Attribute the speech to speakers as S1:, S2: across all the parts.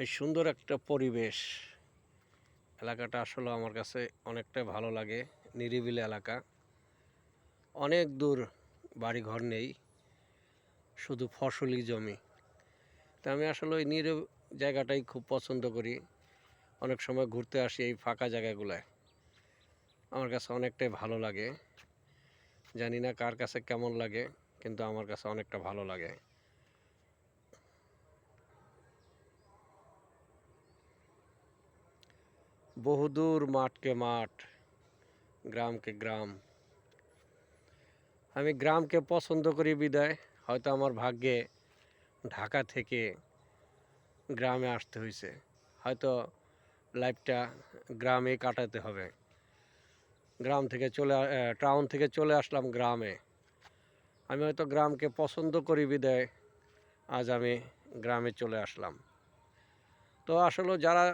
S1: এই সুন্দর একটা পরিবেশ। এলাকাটা আসলে আমার কাছে অনেকটাই ভালো লাগে, নিরিবিলি এলাকা। অনেক দূর বাড়িঘর নেই, শুধু ফসলি জমি। তা আমি আসলে ওই নিরব জায়গাটাই খুব পছন্দ করি। অনেক সময় ঘুরতে আসি এই ফাঁকা জায়গাগুলায়। আমার কাছে অনেকটাই ভালো লাগে। জানি না কার কাছে কেমন লাগে, কিন্তু আমার কাছে অনেকটা ভালো লাগে। বহুদূর মাঠকে মাঠ গ্রামকে গ্রাম। আমি গ্রামকে পছন্দ করি বিদায়। হয়তো আমার ভাগ্যে ঢাকা থেকে গ্রামে আসতে হয়েছে হয়তো লাইফটা গ্রামে কাটাতে হবে। গ্রাম থেকে চলে টাউন থেকে চলে আসলাম গ্রামে। আমি হয়তো গ্রামকে পছন্দ করি বিদায়। আজ আমি গ্রামে চলে আসলাম। তো আসলে যারা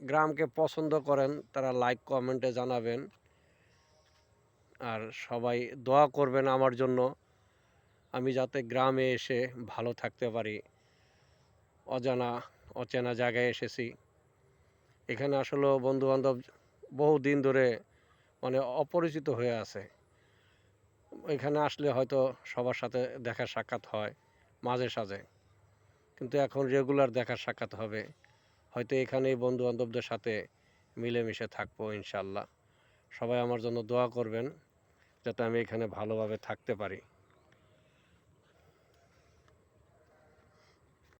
S1: গ্রামকে পছন্দ করেন, তারা লাইক কমেন্টে জানাবেন। আর সবাই দোয়া করবেন আমার জন্য, আমি যাতে গ্রামে এসে ভালো থাকতে পারি। অজানা, অচেনা জায়গায় এসেছি। এখানে আসলে বন্ধুবান্ধব বহু দিন ধরে মানে অপরিচিত হয়ে আছে। এখানে আসলে হয়তো সবার সাথে দেখা সাক্ষাৎ হয়, মাঝে সাঝে। কিন্তু এখন রেগুলার দেখা সাক্ষাৎ হবে। হয়তো এখানেই বন্ধু বান্ধবদের সাথে মিলেমিশে থাকব ইনশাল্লাহ। সবাই আমার জন্য দোয়া করবেন, যাতে আমি এখানে ভালোভাবে থাকতে পারি।